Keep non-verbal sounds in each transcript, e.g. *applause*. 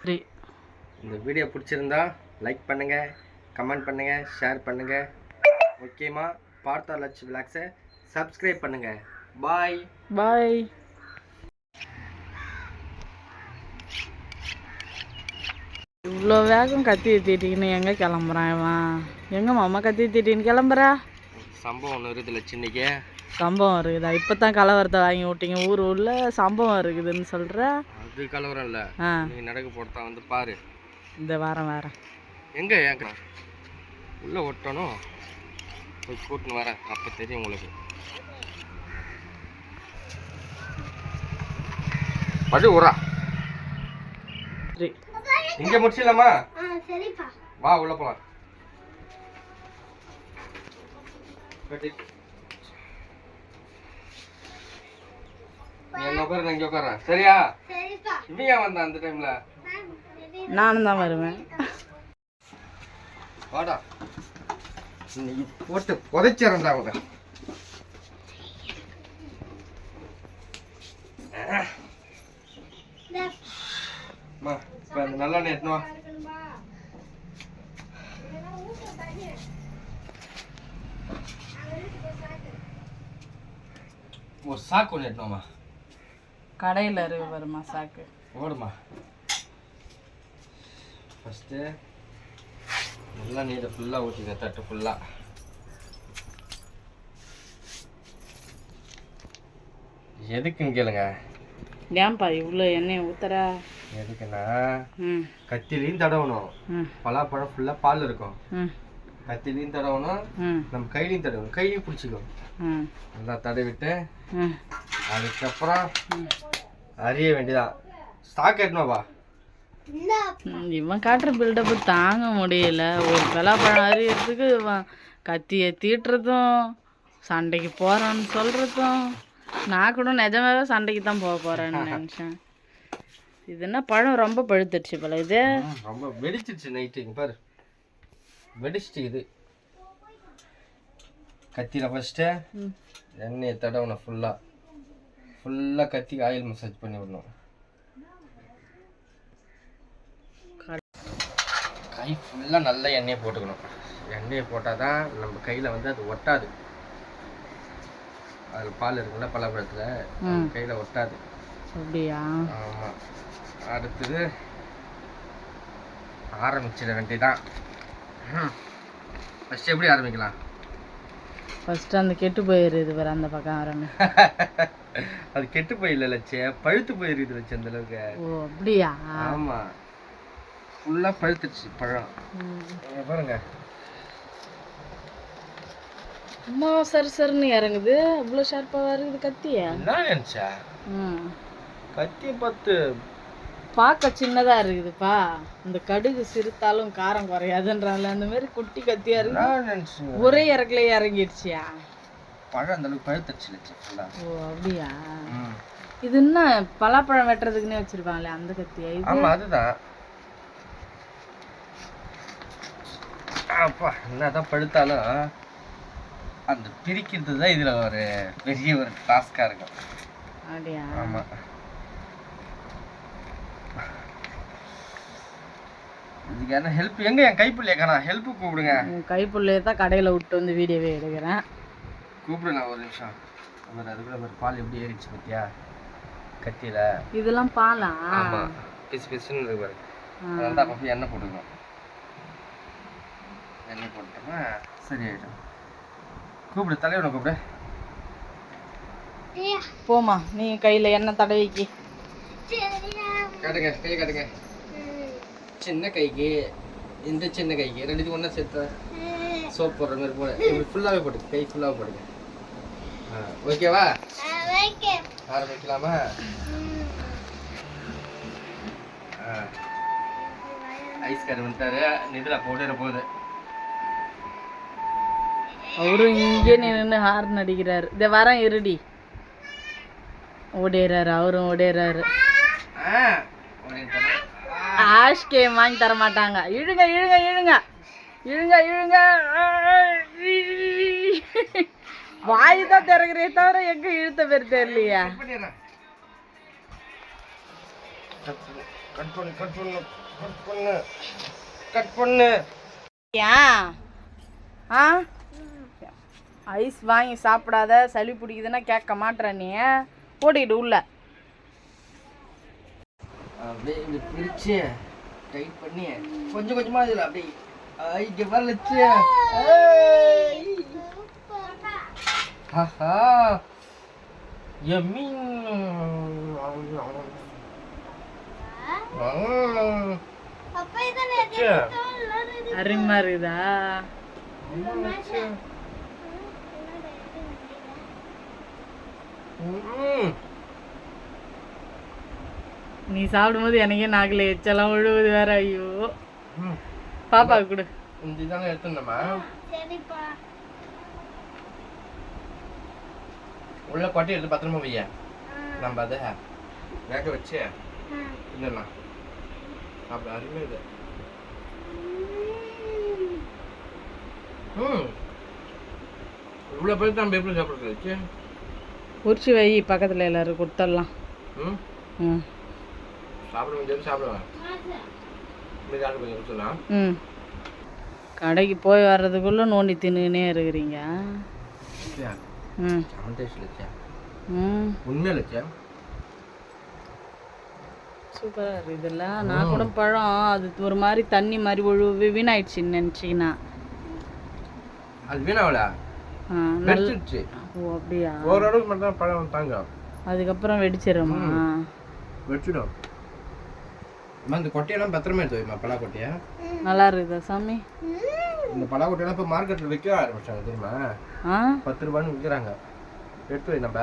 Three இந்த video பிடிச்சிருந்தா like பண்ணுங்கள் கமெண்ட் பண்ணுங்கள் ஷேர் பண்ணுங்கள் முக்கியமாக பார்த்தா லட்ச விளாக்ஸை சப்ஸ்கிரைப் பண்ணுங்கள் பாய் பாய் இவ்வளோ வேகம் கத்தி தீட்டிக்கின்னு எங்கே கிளம்புறான் இவன்? எங்கே மாமா கத்தி தீட்டின்னு கிளம்புறா? சம்பவம் ஒன்று இருக்குதுல்ல சின்னிக்கு சம்பவம் இருக்குதா. இப்போ தான் கலவரத்தை வாங்கி விட்டீங்க. ஊர் உள்ள சம்பவம் இருக்குதுன்னு சொல்கிற அது கலவரம் இல்லை. ஆ. நீ நடக்க போட்டா வந்து பாரு. இந்த வாரம் வாரம் எங்கே ஏங்க உள்ளே ஒட்டணும். போய் கூட்டின்னு வரேன். அப்போ தெரியும் உங்களுக்கு. படு உரா த்ரீ இங்கே முடிச்சிடலாமா? வா உள்ள போலாம். என்ன உட்காரு. இங்கே உட்காரேன் சரியா ஏன் வந்தான் அந்த டைம்ல நானும் தான் வருவேன். வாடா. இன்னைக்கு போட்டு புதைச்சிடறேன்டா அவங்க இப்ப அந்த நல்லெண்ணெய் எடுத்துன்னு வா. ஒரு சாக்கு ஒன்று எடுத்துனோமா கடையில் இருக்கு வருமா சாக்கு. ஓடுமா ஃபஸ்ட்டு நல்லா நீரை ஃபுல்லாக ஊற்றிக்க தட்டு ஃபுல்லாக எதுக்குன்னு கேளுங்க. ஏன்பா இவ்வளோ எண்ணெய் ஊத்துறா? எதுக்குன்னா ம். கத்திலையும் தடவணும். பலாப்பழம் ஃபுல்லாக பால் இருக்கும். கத்திலையும் தடவணும். நம்ம கையிலையும் தடவணும். கையிலையும் பிடிச்சிக்கும் ம். நல்லா தடவிட்டு ம். அதுக்கப்புறம் அறிய வேண்டியதான் ஸ்டாக் எட்டணும்ப்பா இவன் காட்டுற பில்டப்பு தாங்க முடியல. ஒரு பலாப்பழம் அறியறதுக்கு கத்தியை தீட்டுறதும் சண்டைக்கு போறான்னு சொல்றதும் நான் கூட நிஜமாவே சண்டைக்கு தான் போக போறேன்னு *laughs* நினைச்சேன். இது என்ன பழம் ரொம்ப பழுத்துடுச்சு போல இது. ரொம்ப வெடிச்சிருச்சு நைட்டு பாரு. வெடிச்சிட்டு இது. கத்தியில் ஃபஸ்ட்டு. எண்ணெயை தடவணும் ஃபுல்லாக ஃபுல்லாக கத்தி ஆயில் மசாஜ் பண்ணி விடணும். கை ஃபுல்லாக நல்ல எண்ணெயை போட்டுக்கணும். எண்ணெயை போட்டால் தான் நம்ம கையில் வந்து அது ஒட்டாது. அதில் பால் இருக்குல்ல பலாப்பழத்தில் கையில் ஒட்டாது. அப்படியா? ஆமாம் அடுத்தது ஆரம்பிச்சிட வேண்டியதான் ஃபஸ்ட்டு எப்படி ஆரம்பிக்கலாம்? ஃபர்ஸ்ட் அந்த கெட்டு போயிருது வேற அந்த பக்கம் ஆரம்பி. *laughs* அது கெட்டு போயிடல லட்சே. பழுத்து போயிருக்குது லட்சம் அந்த அளவுக்கு. ஓ அப்படியா? ஆமாம் ஃபுல்லாக பழுத்துருச்சு பழம். பாருங்க. அம்மா சரி சரின்னு இறங்குது. அவ்வளோ ஷார்ப்பாக இருக்குது கத்தியா. என்ன நினச்சா? கத்தி பத்து பார்க்க சின்னதா இருக்குதுப்பா. இந்த கடுகு சிறுத்தாலும் காரம் குறையாதுன்றால அந்த மாதிரி குட்டி கத்தியா இருக்கு. ஒரே இறக்குல இறங்கிடுச்சியா? பழம் அந்த அளவுக்கு பழுத்துருச்சு ஓ அப்படியா? இது என்ன பலாப்பழம் வெட்டுறதுக்குன்னே வச்சிருப்பாங்களே அந்த கத்தியா இது? ஆமாம் அதுதான். அப்பா என்னதான் பழுத்தாலும் அந்த பிரிக்கிறது தான் இதில் ஒரு பெரிய ஒரு டாஸ்காக இருக்கும். அப்படியா? ஆமாம் இதுக்கு என்ன ஹெல்ப் எங்க என் கைப்பிள்ளைய காணா? ஹெல்ப் கூப்பிடுங்க. உன் கைப்புள்ளைய தான் கடையில விட்டு வந்து வீடியோவே எடுக்கிறேன். கூப்பிடுங்க ஒரு நிமிஷம். அவர் அதுக்குள்ள ஒரு பால் எப்படி ஏறிச்சு பார்த்தியா கத்தியில. இதெல்லாம் பாலா? ஆமா. பிசு பிசுன்னு இருக்கு பாரு. அதனால தான் அப்பப்போ எண்ணெய் போட்டுக்கணும். எண்ணெய் போட்டோம்னா சரி ஆயிடும். கூப்பிடு தலைவனை கூப்பிடு. போமா நீ கையில எண்ணெய் தடவிக்கி. காட்டுங்க கையை காட்டுங்க. சின்ன கைக்கு இந்த சின்ன கைக்கு ரெண்டுத்தையும் ஒன்றா சேர்த்து சோப் போடுற மாதிரி போட. இப்படி ஃபுல்லாகவே போட்டுங்க கை ஃபுல்லாக போடுங்க ஓகேவா ஆரம்பிக்கலாமா? ஆ. ஐஸ் கரு வந்துட்டாரு. நிதில் போட்டுற போகுது அவரும் இங்கே நின்று ஹார்ன் அடிக்கிறாரு. இந்த வரேன் இருடி. ஓடிடுறாரு அவரும் ஓடிடுறாரு. ஆ ஓடிட்டாரு. ஆஷ் கேம் வாங்கி தர மாட்டாங்க இழுங்க இழுங்க இழுங்க. இழுங்க இழுங்க. வாய் தான் திறக்கிறே தவிர எங்க இழுத்த பேர் தெரியலையா. கட் பண்ணு கட் பண்ணு கட் பண்ணு கட் பண்ணு ஏன்? ஆ? ஐஸ் வாங்கி சாப்பிடாத சளி பிடிக்குதுன்னா கேட்க மாட்ற நீ. ஓடிடு உள்ள. அப்படியே இப்படி பிரிச்சு டைட் பண்ணி கொஞ்சம் கொஞ்சமா இதுல அப்படியே ஐ, இங்க வரலச்சு ஆஹா. யம்மி அருமையா இருக்குதா நீ சாப்பிடும்போது எனக்கே நாக்கில் எச்செல்லாம் விழுவுது வேற ஐயோ. பாப்பாவுக்கு கொடு. இந்த இதாங்க எடுத்துடணுமா? உள்ள கொட்டி எடுத்து பத்திரமா வைய. நம்ம அதை வேக வச்சு இல்லைண்ணா அப்படி அருமையாக இது. ம். இவ்வளோ பேர் நம்ம எப்படி சாப்பிட்றது வச்சு உரிச்சு வை பக்கத்தில் எல்லாரும் கொடுத்துடலாம். ம். ம். ம். கடைக்கு போய் வர்றதுக்குள்ளே நோண்டி தின்னுனே இருக்கிறீங்க. ம். ம். சூப்பராக இருக்குதுல்ல நான் கூட பழம் அது ஒரு மாதிரி தண்ணி மாதிரி ஒழுவு வீணாயிடுச்சுன்னு நினச்சிக்கினா அது வீணாவல ஓ அப்படியா? ஓரளவுக்கு மட்டும் பழம் தாங்க அதுக்கப்புறம் வெடிச்சிருமா? வெடிச்சிடும். அம்மா இந்த கொட்டையெல்லாம் பத்திரமா எடுத்து வைமா பலா கொட்டையை. நல்லா இருக்குதா சாமி? இந்த பலா கொட்டையெல்லாம் இப்போ மார்க்கெட்டில் விற்க ஆரம்பிச்சாங்க தெரியுமா? ஆ? பத்து ரூபான்னு விற்கிறாங்க. எடுத்து வை நம்ம.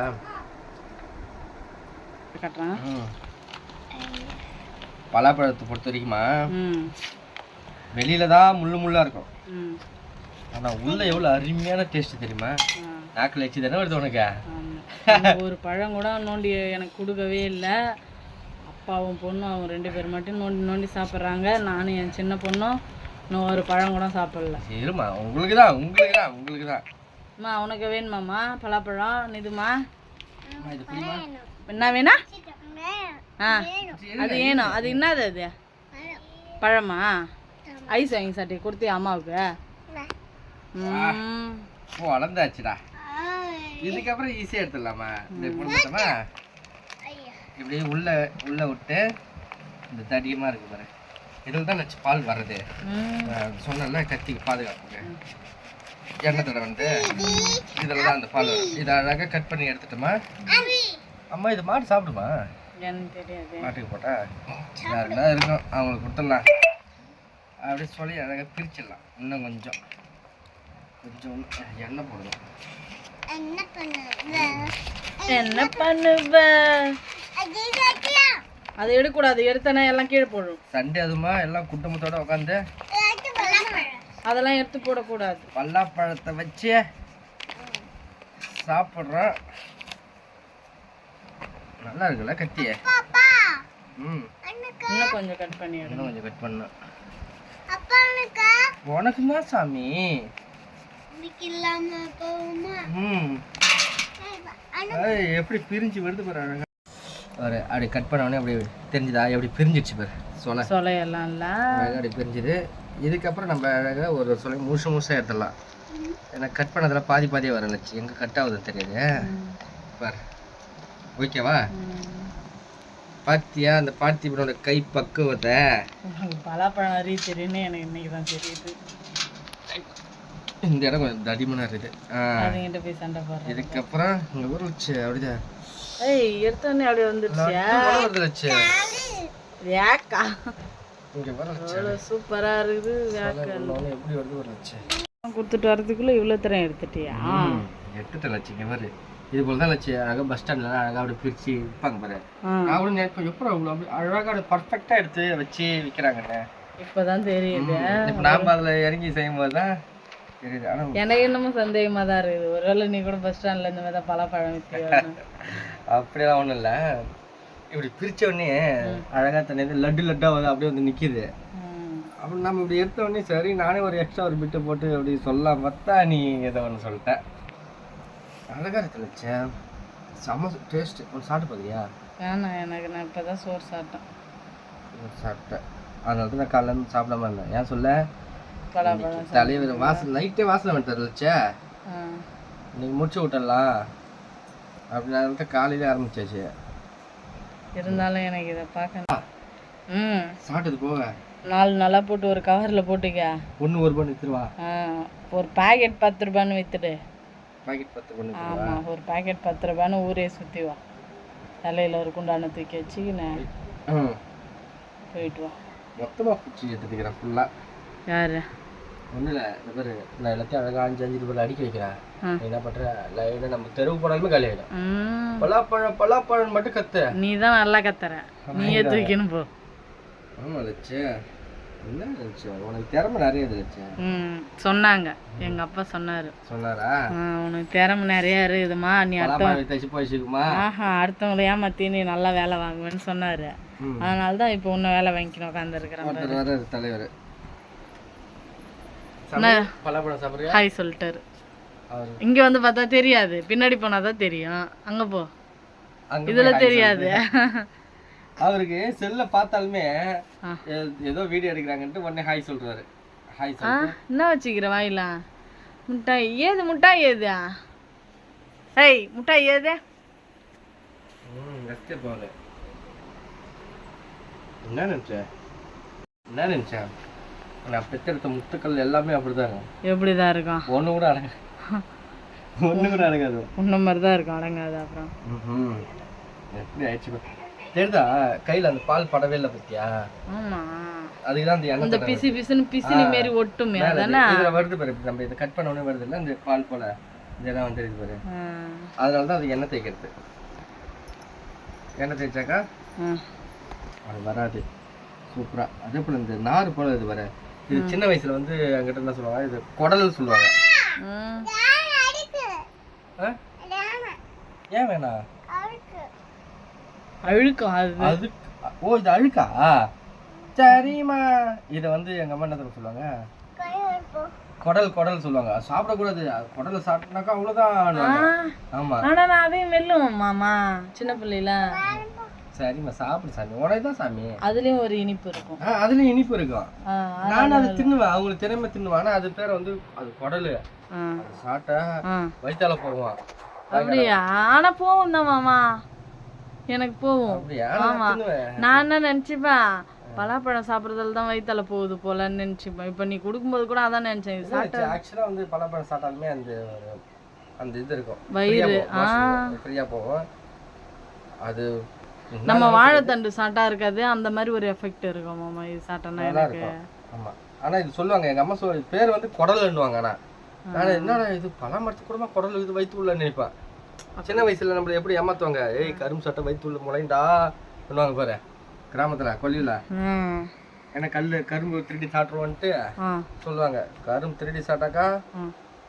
கட்டுறேன். பலாப்பழத்தை பொறுத்த வரைக்குமா வெளியில தான் முள்ளு முள்ளா இருக்கும். ம். ஆனால் உள்ள எவ்வளோ அருமையான டேஸ்ட் தெரியுமா? நாக்கில் வச்சு தானே வருது உனக்கு. ஒரு பழம் கூட நோண்டி எனக்கு கொடுக்கவே இல்லை. அப்பாவும் பொண்ணும் அவங்க ரெண்டு பேர் மட்டும் நோண்டி நோண்டி சாப்பிட்றாங்க. நானும் என் சின்ன பொண்ணும் இன்னும் ஒரு பழம் கூட சாப்பிடல. சரிம்மா உங்களுக்கு தான் உங்களுக்கு தான் உங்களுக்கு தான் அம்மா உனக்கு வேணுமாம்மா? பலாப்பழம் நிதுமா அம்மா, இது புரியுமா என்ன வேணா? ஆ அது ஏனும் அது என்னது அது? பழமா? ஐஸ் வாங்கி சாட்டி கொடுத்தியா அம்மாவுக்கு? வளர்ந்தாச்சுடா இதுக்கப்புறம் ஈஸியாக எடுத்துடலாமா? இந்த பொண்ணு இப்படி உள்ள உள்ள விட்டு இந்த தடியமாக இருக்கு பாரு. இதில் தான் நச்சு பால் வர்றது. ம். சொன்னல கத்திக்கு பாதுகாப்புங்க எண்ணெய் தடவை வந்து இதில் தான் அந்த பால் வரும். இதை அழகாக கட் பண்ணி எடுத்துட்டோமா? அம்மா. இது மாடு சாப்பிடுமா? மாட்டுக்கு போட்டா யாருன்னா இருக்கும்? அவங்களுக்கு கொடுத்துடலாம். அப்படியே சொல்லி அழகாக பிரிச்சிடலாம். இன்னும் கொஞ்சம். கொஞ்சம் எண்ணெய் போடணும். என்ன பண்ணுவ? அதை எடுக்கக்கூடாது எடுத்தனா எல்லாம் கீழே போடும் சண்டே அதுமா எல்லாம் குடும்பத்தோட உட்காந்து அதெல்லாம் எடுத்து போடக்கூடாது. பல்லாப்பழத்தை வச்சு சாப்பிட்றோம் நல்லா இருக்குல்ல கத்திய ம். இன்னும் கொஞ்சம் கட் பண்ணி இன்னும் கொஞ்சம் கட் பண்ணணும் உனக்கு தான் சாமி? ம். ஏய், எப்படி பிரிஞ்சு வருது பாரு அழகா. ஒரு அப்படி கட் பண்ண உடனே அப்படி தெரிஞ்சுதா? எப்படி பிரிஞ்சிடுச்சு பாரு. சொல. சொலையெல்லாம் இல்ல அப்படி பிரிஞ்சுது. இதுக்கப்புறம் நம்ம அழகாக ஒரு சொலை முழுசு முழுசாக எடுத்துடலாம். ஏன்னா கட் பண்ணதுல பாதி பாதியாக வரலச்சு எங்கே கட் ஆகுதுன்னு தெரியாது. பாரு. ஓகேவா பாத்தியா? அந்த பார்த்திபனோட கை பக்குவத்தை. பலாப்பழம் அறிய தெரியும்னு எனக்கு இன்னைக்கு தான் தெரியுது. இந்த இடம் கொஞ்சம் தடிமனாக இருக்குது. ஆ. அதுங்கிட்ட போய் சண்டை போடுறேன் இதுக்கப்புறம் இங்கே ஊர் வச்சு அப்படிதான். ஏய் எடுத்தோடனே அப்படியே வச்சு வேக்கா. சூப்பரா இருக்குது எப்படி வருது ஒரு லட்சம் கொடுத்துட்டு வரதுக்குள்ள இவ்வளோ தரம் எடுத்துட்டியா? எட்டு லட்சம் இங்கே இது போல தான் லட்சம் அழகாக பஸ் ஸ்டாண்ட்ல அழகாக அப்படி பிரித்து விற்பாங்க பாரு. கூட நினைப்பேன் எப்படி அவ்வளோ அழகாக அப்படி பர்ஃபெக்டாக எடுத்து வச்சு விற்கிறாங்கண்ணே இப்பதான் தெரியுது. இப்போ நாம் அதில் இறங்கி செய்யும் போது தான் தெரியுது. ஆனால் எனக்கு என்னமோ சந்தேகமா தான் இருக்குது. ஒருவேளை நீ கூட பஸ் ஸ்டாண்ட்ல இந்த மாதிரி தான் பலாப்பழம் வித்தியா அப்படியெல்லாம் ஒன்றும் இல்லை. இப்படி பிரிச்ச உடனே அழகாக தண்ணி லட்டு லட்டாக வந்து அப்படியே வந்து நிற்கிது அப்புறம் நம்ம இப்படி எடுத்த உடனே சரி நானே ஒரு எக்ஸ்ட்ரா ஒரு பிட்டை போட்டு அப்படி சொல்லலாம் பார்த்தா நீ ஏதோ ஒன்று சொல்லிட்ட. அழகாக இருக்கு லட்சம் செம்ம டேஸ்ட் ஒன்று சாப்பிட்டு பார்க்குறியா வேணாம் எனக்கு நான் இப்பதான் சோறு சாப்பிட்டேன். சாப்பிட்டேன் அதனால தான் நான் இருந்து சாப்பிடாம இருந்தேன். ஏன் சொல்ல? பலாப்பழம் தலைவர் வாசல் நைட்டே வாசல் வந்து தரலச்சே ஆ. இன்னைக்கு முடிச்சு விட்டுடலாம். அப்படின்னு காலையில ஆரம்பிச்சாச்சு. இருந்தாலும் எனக்கு இதை பார்க்க ம். சாப்பிட்டது போக. நாலு நாளாக போட்டு ஒரு கவரில் போட்டுக்க. ஒன்று ஒரு பண்ணி வித்துருவா? ஆ, ஒரு பாக்கெட் பத்து ரூபான்னு வித்துடு. பாக்கெட் பத்து பண்ணி ஆமாம் ஒரு பாக்கெட் பத்து ரூபான்னு ஊரே சுற்றி வா. தலையில் ஒரு குண்டான தூக்கி வச்சுக்கின்னு போயிட்டு வா. மொத்தமாக பிடிச்சி எடுத்துக்கிறேன் ஃபுல்லாக யாரு? ஒன்றும் இல்லை இந்த பேர் நான் எல்லாத்தையும் அழகாக அஞ்சு அஞ்சு ரூபாய் அடுக்கி வைக்கிறேன். நீ என்ன பண்ணுற லைனாக நம்ம தெருவு போனாலுமே காலி ஆகிடும் பலாப்பழம் பலாப்பழம் மட்டும் கத்து. நீ தான் நல்லா கத்துற. நீயே தூக்கின்னு போ. ஆமாம் லட்சு. என்ன லட்சு? உனக்கு திறமை நிறைய இது ம் சொன்னாங்க. எங்கள் அப்பா சொன்னார். சொன்னாரா? உனக்கு திறமை நிறையா இருக்குதுமா நீ அடுத்த தச்சு போயிச்சுக்குமா ஆஹா அடுத்தவங்கள ஏமாத்தி நீ நல்லா வேலை வாங்குவேன்னு சொன்னார். ம். அதனால தான் இப்போ இன்னும் வேலை வாங்கிக்கணும் உட்காந்துருக்குறேன் தலைவர். ஹாய் சொல்லிட்டாரு. இங்கே வந்து பார்த்தா தெரியாது. பின்னாடி போனால் தான் தெரியும். அங்கே போ. இதில் தெரியாது. அவருக்கு செல்ல பார்த்தாலுமே ஏதோ வீடியோ எடுக்கிறாங்கன்ட்டு உடனே ஹாய் சொல்றாரு. ஹாய் என்ன வச்சுக்கிற வாயில? முட்டாய். ஏது முட்டாய் ஏது? ஏய் முட்டாய் ஏது? என்ன நினச்ச? என்ன நினச்சேன் நான் பெற்றெடுத்த முத்துக்கள் எல்லாமே அப்படிதான் இருக்கும். எப்படி தான் இருக்கும்? ஒன்று கூட அடங்க ஒன்று கூட அடங்காது. உன்ன மாதிரி தான் இருக்கும் அடங்காது அப்புறம். எப்படி ஆயிடுச்சு. தெரியுதா? கையில் அந்த பால் படவே இல்லை பத்தியா? அதுக்கு தான் அந்த எண்ணெய் இந்த பிசு பிசுன்னு பிசினி மாரி ஒட்டுமே அதானே? இதுல வருது பாரு நம்ம இதை கட் பண்ண உடனே வருது இல்ல? இந்த பால் போல இதெல்லாம் வந்து இருக்கு பாரு. அதனால தான் அது எண்ணெய் தேய்க்கிறது. எண்ணெய் தேய்ச்சாக்கா. அது வராது. சூப்பரா. அதே போல இந்த நார் போல இது வர இது சின்ன வயசுல வந்து அங்கிட்ட என்ன சொல்லுவாங்க? இது குடல் சொல்லுவாங்க? ஏன் வேணாம் அழுக்கும் அது. ஓ இது அழுக்கா? சரிம்மா. இதை வந்து எங்க அம்மா என்ன சொல்லுவாங்க? குடல் குடல் சொல்லுவாங்க. சாப்பிடக்கூடாது. குடலை சாப்பிட்டனாக்கா அவ்வளோதான் ஆமா. ஆனா நான் அதையும் மெல்லும் மாமா. சின்ன பிள்ளைல சரிம்மா சாப்பிடு சாமி. உனக்கு தான் சாமி. அதுலயும் ஒரு இனிப்பு இருக்கும். ஆ அதுலயும் இனிப்பு இருக்கும். ஆ, நானும் அதை தின்னுவேன். அவங்களுக்கு திறமை தின்னுவேன். அது பேர் வந்து அது குடலு. சாப்பிட்டா. வயிற்றால போவான் அப்படியா? ஆனா போகும் தான் மாமா. எனக்கு போகும் அப்படியா? நான் ஆமா. நான் என்ன நினைச்சுப்பேன்? பலாப்பழம் சாப்பிட்றதுல தான் வயித்தால போகுது போலன்னு நினைச்சுப்பேன். இப்ப நீ கொடுக்கும்போது கூட அதான் நினைச்சேன். சாப்பிட்டா ஆக்சுவலா வந்து பலாப்பழம் சாப்பிட்டாலுமே அந்த அந்த இது இருக்கும். வயிறு, ஃப்ரீயா போகும். அது நம்ம வாழைத்தண்டு சாப்பிட்டா இருக்காது அந்த மாதிரி ஒரு எஃபெக்ட் இருக்கும் மாமா இது நல்லா எனக்கு. ஆமா. ஆனா இது சொல்லுவாங்க எங்க அம்மா சொல் பேர் வந்து குடல்ன்னுவாங்க ஆனா. நான் என்னடா இது பலாமரத்து கூடமா குடல் இது வயிற்றுள்ள நினைப்பேன் சின்ன வயசுல நம்மள எப்படி ஏமாத்துவாங்க? ஏய் கரும்பு சட்டை வயிற்றுள்ள முளைண்டா பண்ணுவாங்க பாரு கிராமத்துல கொல்லியில ஏன்னா கல்லு கரும்பு திருடி சாப்பிட்ருவோன்ட்டு சொல்லுவாங்க கரும்பு திருடி சாப்பிட்டாக்கா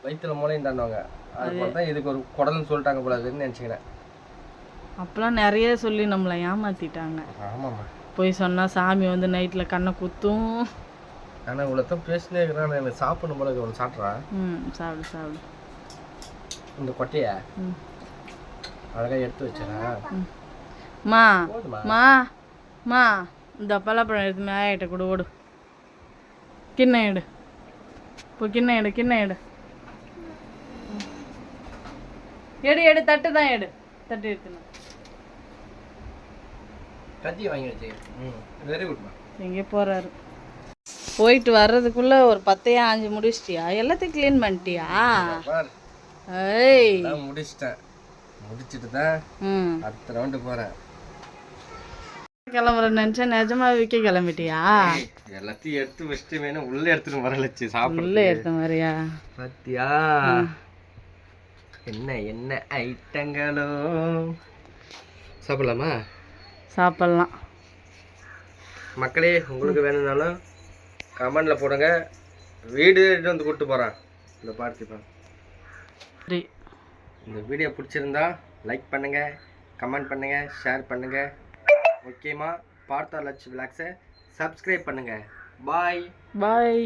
வயிற்றுல முளைண்டான்னுவாங்க. அது போல தான் இதுக்கு ஒரு குடல்னு சொல்லிட்டாங்க போல அதுன்னு நினச்சிக்கிறேன். அப்பெல்லாம் நிறைய சொல்லி நம்மளை ஏமாத்திட்டாங்க. ஆமாம்மா. போய் சொன்னா சாமி வந்து நைட்ல கண்ணை குத்தும். ஆனால் இவ்வளோத்தான் பேசினே இருக்கிறான் எனக்கு சாப்பிடணும் போல ஒன்று சாப்பிட்றான் ம் சாப்பிடு சாப்பிடு. இந்த கொட்டையை? அழகாக எடுத்து வச்சேனா ம். மா மா இந்த பலாப்பழம் எடுத்து மேயிட்ட கூட ஓடு. கிண்ணம் எடு. இப்போ கிண்ணம் எடு கிண்ணம் எடு. எடு எடு தட்டு தான் எடு. தட்டு எடுத்துணும் கத்தி வாங்கி வச்சு ம். வெரி குட்மா எங்கே போறாரு? போயிட்டு வர்றதுக்குள்ள ஒரு பத்தையா ஆஞ்சு முடிச்சிட்டியா? எல்லாத்தையும் க்ளீன் பண்ணிட்டியா? பார். ஏய். முடிச்சிட்டேன். முடிச்சிட்டு தான் ம். அடுத்த ரவுண்டு போகிறேன் கிளம்புற நினச்சா நிஜமா விற்க கிளம்பிட்டியா? எல்லாத்தையும் எடுத்து வச்சுட்டு வேணும் உள்ளே எடுத்துட்டு வரலச்சு சாப்பிட உள்ள எடுத்த மாதிரியா சத்தியா என்ன என்ன ஐட்டங்களோ? சாப்பிடலாமா? சாப்பிட்லாம். மக்களே உங்களுக்கு வேணும்னாலும் கமெண்ட்ல போடுங்க. வீடு வந்து கூப்பிட்டு போகிறேன் இந்த பார்த்திப்பேன் சரி. இந்த வீடியோ பிடிச்சிருந்தா லைக் பண்ணுங்க கமெண்ட் பண்ணுங்க ஷேர் பண்ணுங்க. முக்கியமாக பார்த்தா லட்ச விளாக்ஸை சப்ஸ்கிரைப் பண்ணுங்க. பாய் பாய்